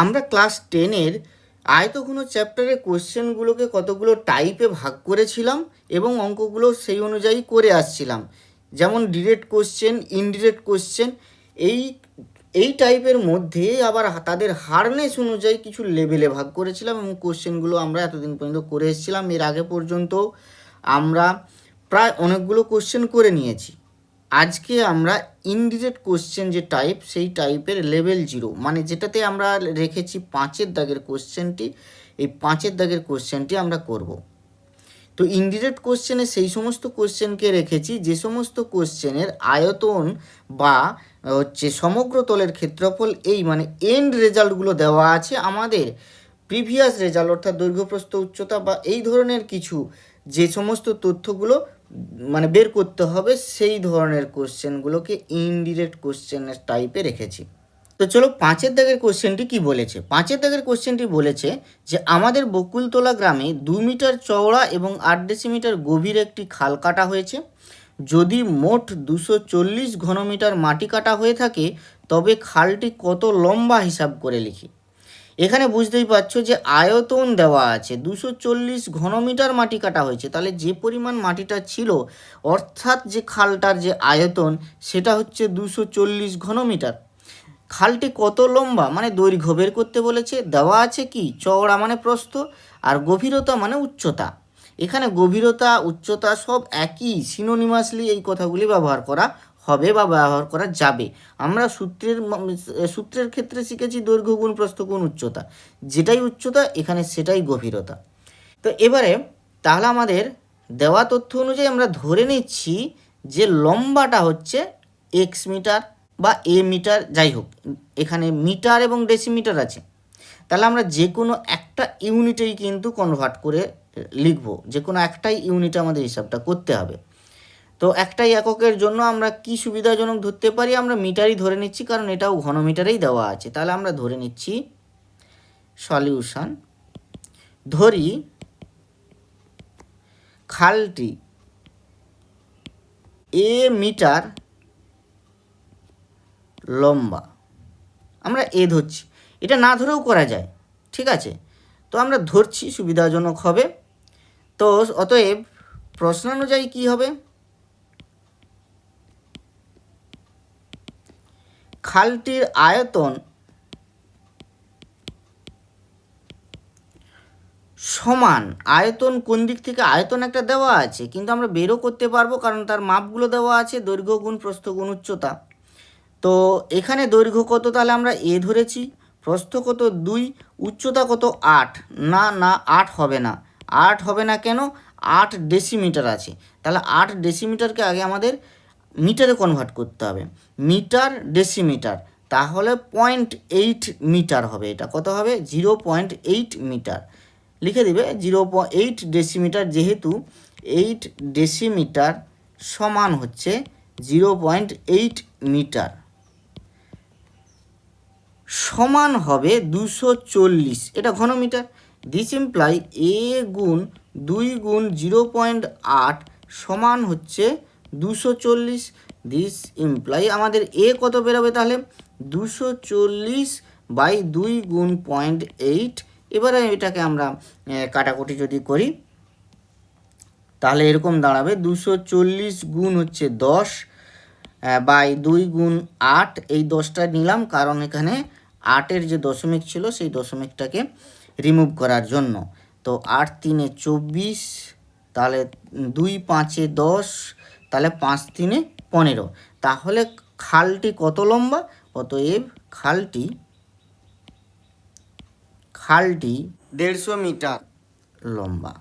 আমরা ক্লাস টেনের আয়তঘন চ্যাপ্টারে কোশ্চেনগুলোকে কতগুলো টাইপে ভাগ করেছিলাম এবং অঙ্কগুলো সেই অনুযায়ী করে আসছিলাম। যেমন ডিরেক্ট কোশ্চেন ইনডিরেক্ট কোশ্চেন এই এই টাইপের মধ্যে আবার তাদের হারনেস অনুযায়ী কিছু লেভেলে ভাগ করেছিলাম এবং কোশ্চেনগুলো আমরা এতদিন পর্যন্ত করে এসেছিলাম। এর আগে পর্যন্ত আমরা প্রায় অনেকগুলো কোশ্চেন করে নিয়েছি। আজকে আমরা ইনডিরেক্ট কোশ্চেন যে টাইপ সেই টাইপের লেভেল জিরো মানে যেটাতে আমরা রেখেছি পাঁচের দাগের কোশ্চেনটি, এই পাঁচের দাগের কোশ্চেনটি আমরা করব। তো ইনডিরেক্ট কোশ্চেনে সেই সমস্ত কোশ্চেনকে রেখেছি, যে সমস্ত কোশ্চেনের আয়তন বা হচ্ছে সমগ্র তলের ক্ষেত্রফল এই মানে এন্ড রেজাল্টগুলো দেওয়া আছে আমাদের প্রিভিয়াস রেজাল্ট অর্থাৎ দৈর্ঘ্যপ্রস্থ উচ্চতা বা এই ধরনের কিছু যে সমস্ত তথ্যগুলো মানে বের করতে হবে সেই ধরনের কোশ্চেনগুলোকে ইনডিরেক্ট কোশ্চেনের টাইপে রেখেছি। তো চলো পাঁচের দাগের কোশ্চেনটি কি বলেছে? পাঁচের দাগের কোশ্চেনটি বলেছে যে, আমাদের বকুলতলা গ্রামে দু মিটার চওড়া এবং আট ডেসিমিটার গভীর একটি খাল কাটা হয়েছে। যদি মোট দুশো চল্লিশ ঘনমিটার মাটি কাটা হয়ে থাকে, তবে খালটি কত লম্বা হিসাব করে লিখি? এখানে বুঝতেই পারছ যে আয়তন দেওয়া আছে। দুশো চল্লিশ ঘনমিটার মাটি কাটা হয়েছে। তাহলে যে পরিমাণ মাটিটা ছিল, অর্থাৎ যে খালটার যে আয়তন, সেটা হচ্ছে দুশো চল্লিশ ঘনমিটার। খালটি কত লম্বা? মানে দৈর্ঘ্য বের করতে বলেছে। দেওয়া আছে কি? চওড়া মানে প্রস্থ আর গভীরতা মানে উচ্চতা। এখানে গভীরতা, উচ্চতা সব একই। সিনোনিমাসলি এই কথাগুলি ব্যবহার করা হবে বা ব্যবহার করা যাবে। আমরা সূত্রের সূত্রের ক্ষেত্রে শিখেছি দৈর্ঘ্য গুণ, প্রস্থ গুণ, উচ্চতা। যেটাই উচ্চতা, এখানে সেটাই গভীরতা। তো এবারে তাহলে আমাদের দেওয়া তথ্য অনুযায়ী আমরা ধরে নিচ্ছি যে লম্বাটা হচ্ছে এক্স মিটার বা এ মিটার, যাই হোক, এখানে মিটার এবং ডেসিমিটার আছে। তাহলে আমরা যে কোনো একটা ইউনিটেই কিন্তু কনভার্ট করে লিখব। যে কোনো একটাই ইউনিটে আমাদের হিসাবটা করতে হবে। তো একটাই এককের জন্য আমরা কি সুবিধাজনক ধরতে পারি? আমরা মিটারই ধরে নিচ্ছি, কারণ এটাও ঘনমিটারেই দেওয়া আছে। তাহলে আমরা ধরে নিচ্ছি সলিউশন। ধরি খালটি এ মিটার লম্বা। আমরা এ ধরছি। এটা না ধরেও করা যায়, ঠিক আছে? তো আমরা ধরছি, সুবিধাজনক হবে। তো অতএব প্রশ্ন অনুযায়ী কী হবে? খালটির আয়তন সমান। আয়তন কোন দিক থেকে? আয়তন একটা দেওয়া আছে, কিন্তু আমরা বেরও করতে পারব কারণ তার মাপগুলো দেওয়া আছে, দৈর্ঘ্য গুণ, প্রস্থ গুণ, উচ্চতা। তো এখানে দৈর্ঘ্য কত তাহলে আমরা এ ধরেছি? প্রস্থ কত দুই, উচ্চতা কত আট। না না, আট হবে না। আট হবে না কেন? আট ডেসিমিটার আছে। তাহলে আট ডেসিমিটারকে আগে আমাদের মিটারে কনভার্ট করতে হবে। মিটার ডেসিমিটার তাহলে পয়েন্ট এইট মিটার হবে। এটা কত হবে? Zero point eight metre. লিখে দিবে জিরো এইট ডেসিমিটার যেহেতু এইট ডেসিমিটার সমান হচ্ছে জিরো পয়েন্ট এইট মিটার। সমান হবে দুশো চল্লিশ। এটা ঘনমিটার দিস ইমপ্লাই এ গুণ দুই গুণ জিরো পয়েন্ট আট সমান হচ্ছে দুশো চল্লিশ দিস ইমপ্লাই আমাদের এ কত বেরোবে তাহলে? দুশো চল্লিশ বাই দুই গুণ পয়েন্ট এইট এবারে এটাকে আমরা কাটাকুটি যদি করি, তাহলে এরকম দাঁড়াবে। দুশো চল্লিশ গুণ হচ্ছে দশ বাই দুই গুণ আট। এই দশটা নিলাম কারণ এখানে আটের যে দশমিক ছিল, সেই দশমিকটাকে রিমুভ করার জন্য। তো আট তিনে চব্বিশ, তাহলে দুই পাঁচে দশ তাহলে পাঁচ তিনে পনেরো। তাহলে খালটি কত লম্বা? অতএব খালটি খালটি দেড়শো মিটার লম্বা।